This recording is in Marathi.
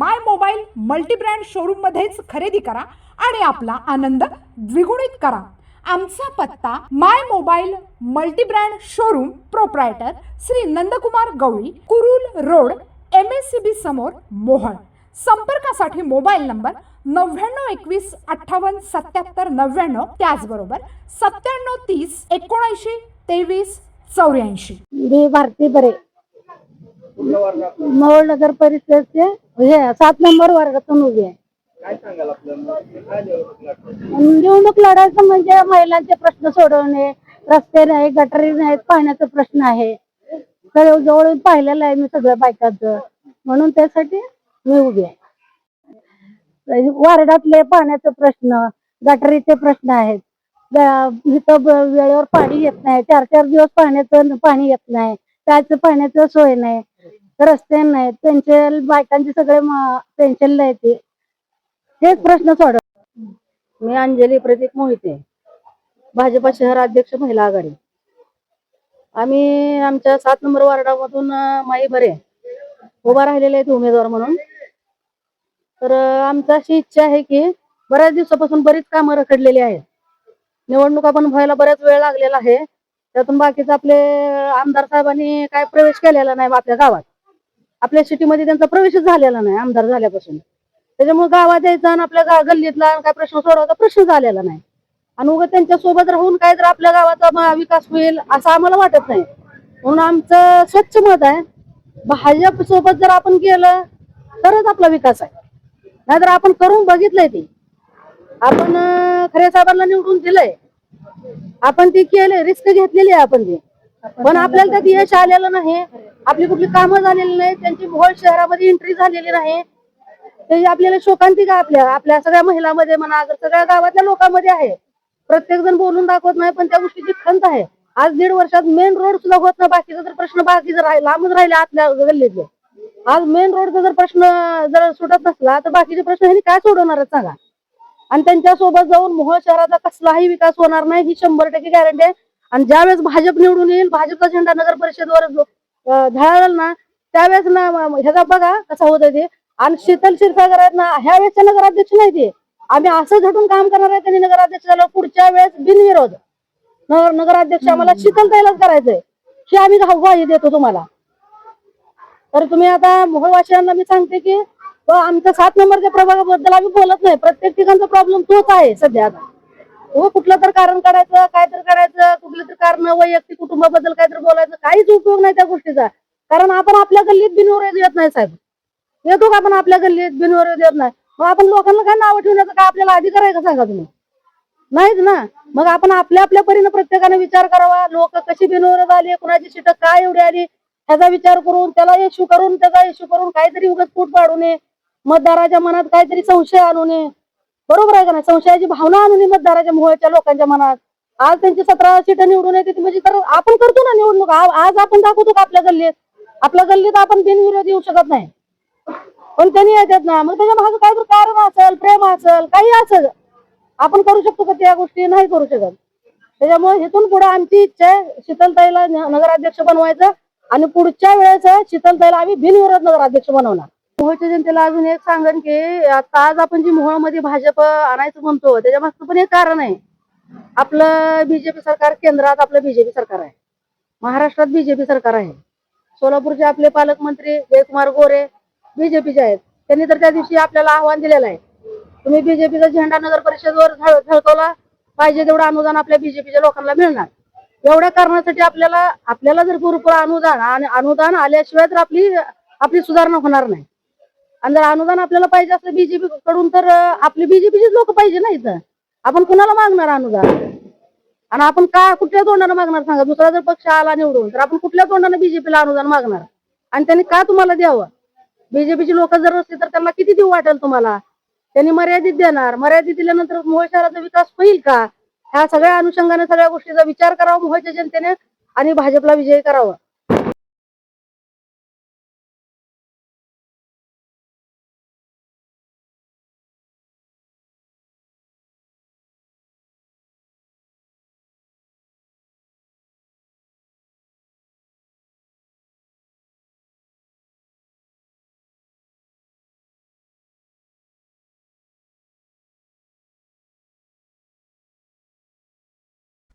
माय मोबाईल मल्टीब्रँड शोरूममध्येच खरेदी करा आणि आपला आनंद द्विगुणित करा. आमचा पत्ता my mobile multibrand showroom proprietor Shri Nandkumar Gawali Kurul road M S C B समोर मोहळ. संपर्कासाठी मोबाईल नंबर नव्याण्णव एकवीस अठ्ठावन्न सत्याहत्तर नव्याण्णव त्याचबरोबर सत्त्याण्णव तीस एकोणऐंशी तेवीस चौऱ्याऐंशी. मी भारती बरे. मोहोळ नगर परिषदचे हे सात नंबर वर्गातून उभी आहे. काय सांगाल? काय निवडणूक लागतं निवडणूक लढायचं म्हणजे महिलांचे प्रश्न सोडवणे रस्ते नाही गटारी नाहीत पाण्याचा प्रश्न आहे. तर जवळून पाहिलेलं आहे मी सगळ्या बायकांचं. म्हणून त्यासाठी मी उभी आहे. वार्डातले पाण्याचे प्रश्न गटारीचे प्रश्न आहेत. इथं वेळेवर पाणी येत नाही. चार चार दिवस पाण्याचं पाणी येत नाही. प्यायचं पाण्याचं सोय नाही. रस्ते नाहीत पेन्शन बायकांचे सगळे पेन्शनला येते हेच प्रश्न सोडव. मी अंजली प्रतीक मोहिते भाजपा शहर अध्यक्ष महिला आघाडी. आम्ही आमच्या सात नंबर वार्डामधून माई बरे उभा राहिलेले आहेत उमेदवार म्हणून. तर आमचा आमची अशी इच्छा आहे की बऱ्याच दिवसापासून बरीच कामं रखडलेली आहेत. निवडणुका पण व्हायला बऱ्याच वेळ लागलेला आहे. त्यातून बाकीचे आपले आमदार साहेबांनी काय प्रवेश केलेला नाही आपल्या गावात. आपल्या सिटीमध्ये त्यांचा प्रवेशच झालेला नाही आमदार झाल्यापासून. त्याच्यामुळे गावात यायचा आणि आपल्या गा- गल्लीतला काय प्रश्न सोडवायचा प्रश्न झालेला नाही. आणि उगा त्यांच्यासोबत राहून काय तर आपल्या गावाचा विकास होईल असं आम्हाला वाटत नाही. म्हणून आमचं स्वच्छ मत आहे. भाजप सोबत जर आपण गेलं तरच आपला विकास आहे. नाहीतर आपण करून बघितलंय ते. आपण खरे साहेबांना निवडून दिलंय. आपण ते केलंय रिस्क घेतलेली आहे आपण ते. पण आपल्याला त्यात यश आलेलं नाही. आपली कुठली कामं झालेली नाही त्यांची मोहोळ शहरामध्ये एंट्री झालेली नाही. ते आपल्याला शोकांतिका आपल्या? आपल्या सगळ्या महिलामध्ये म्हणा सगळ्या गावातल्या लोकांमध्ये आहे. प्रत्येक जण बोलून दाखवत नाही पण त्या गोष्टीची खंत आहे. आज दीड वर्षात मेन रोड सुद्धा होत नाही बाकीचा जर प्रश्न बाकीचा राहील लांबच राहिले आतल्या गल्लीतले. आज मेन रोडचा जर प्रश्न जर सुटत नसला तर बाकीचे प्रश्न ह्यांनी काय सोडवणार सांगा? आणि त्यांच्यासोबत जाऊन मोहोळ शहराचा कसलाही विकास होणार नाही ही शंभर टक्के गॅरंटी आहे. आणि ज्यावेळेस भाजप निवडून येईल भाजपचा झेंडा नगर परिषदवर जो, ना त्यावेळेस ना ह्याचा बघा कसा होत ते. आणि शीतल क्षीरसागर आहेत ना ह्या वेळेसचे नगराध्यक्ष नाही ते. आम्ही असं झटून काम करणार आहे त्यांनी नगराध्यक्ष झालं पुढच्या वेळेस बिनविरोध. नगर नगराध्यक्ष आम्हाला शीतल ताईलाच करायचंय. ही आम्ही ग्वाही देतो तुम्हाला. तर तुम्ही आता मोहळवासियांना मी सांगते की आमच्या सात नंबरच्या प्रभागाबद्दल आम्ही बोलत नाही. प्रत्येक ठिकाणचा प्रॉब्लेम तोच आहे सध्या आता. हो कुठलं तर कारण काढायचं काय तर करायचं कुठलं तर कारण वैयक्तिक कुटुंबाबद्दल काय तर बोलायचं काहीच उपयोग नाही त्या गोष्टीचा. कारण आपण आपल्या गल्लीत बिनविरोध येत नाही साहेब. येतो का आपण आपल्या गल्लीत बिनविरोध येत नाही? मग आपण लोकांना काय नावं ठेवण्याचा काय आपल्याला अधिकार आहे का सांगा तुम्ही? नाहीच ना. मग आपण आपल्या आपल्या परीने प्रत्येकाने विचार करावा लोक कशी बिनविरोध आली कुणाची सीट काय एवढी आली त्याचा विचार करून त्याला इश्यू करून त्याचा इश्यू करून काहीतरी उगाच फूट पाडू नये. मतदाराच्या मनात काहीतरी संशय आणू नये. बरोबर आहे का नाही? संशयाची भावना आणू मतदाराच्या मोहळच्या लोकांच्या मनात. आज त्यांची सतरा सीट निवडून येते म्हणजे तर आपण करतो ना निवडणूक. आज आपण दाखवतो का आपल्या गल्लीत? आपल्या गल्लीत आपण बिनविरोध येऊ शकत नाही. पण त्यांनी येतात ना. मग त्याच्यामागे काहीतरी कारण असेल प्रेम असेल काही असेल. आपण करू शकतो का त्या गोष्टी? नाही करू शकत. त्याच्यामुळे इथून पुढे आमची इच्छा आहे शीतलताईला नगराध्यक्ष बनवायचं आणि पुढच्या वेळेस शीतलताईला आम्ही बिनविरोध नगराध्यक्ष बनवणार. मोहोळच्या जनतेला अजून एक सांगेन की आता आज आपण जी मोहोळमध्ये भाजप आणायचं म्हणतो त्याच्या मागचं पण एक कारण आहे. आपलं बीजेपी सरकार केंद्रात आपलं बीजेपी सरकार आहे. महाराष्ट्रात बीजेपी सरकार आहे. सोलापूरचे आपले पालकमंत्री जयकुमार गोरे बीजेपीचे आहेत. त्यांनी तर त्या दिवशी आपल्याला आव्हान दिलेलं आहे. तुम्ही बीजेपीचा झेंडा नगर परिषदवर झळकवला पाहिजे तेवढं अनुदान आपल्या बीजेपीच्या लोकांना मिळणार. एवढ्या कारणासाठी आपल्याला आपल्याला जर पुरेपूर अनुदान आणि अनुदान आल्याशिवाय तर आपली आपली सुधारणा होणार नाही. आणि जर अनुदान आपल्याला पाहिजे असलं बीजेपी कडून तर आपली बीजेपीचीच लोक पाहिजे ना इथं. आपण कुणाला मागणार अनुदान? आणि आपण का कुठल्या तोंडानं मागणार सांगा? दुसरा जर पक्ष आला निवडून तर आपण कुठल्या तोंडानं बीजेपीला अनुदान मागणार? आणि त्यांनी का तुम्हाला द्यावं? बीजेपीची लोक जर असली तर त्यांना किती देऊ वाटेल तुम्हाला? त्यांनी मर्यादित देणार. मर्यादित दिल्यानंतर मोहोळ शहराचा विकास होईल का? ह्या सगळ्या अनुषंगाने सगळ्या गोष्टीचा विचार करावा मोहोळच्या जनतेने आणि भाजपला विजयी करावा.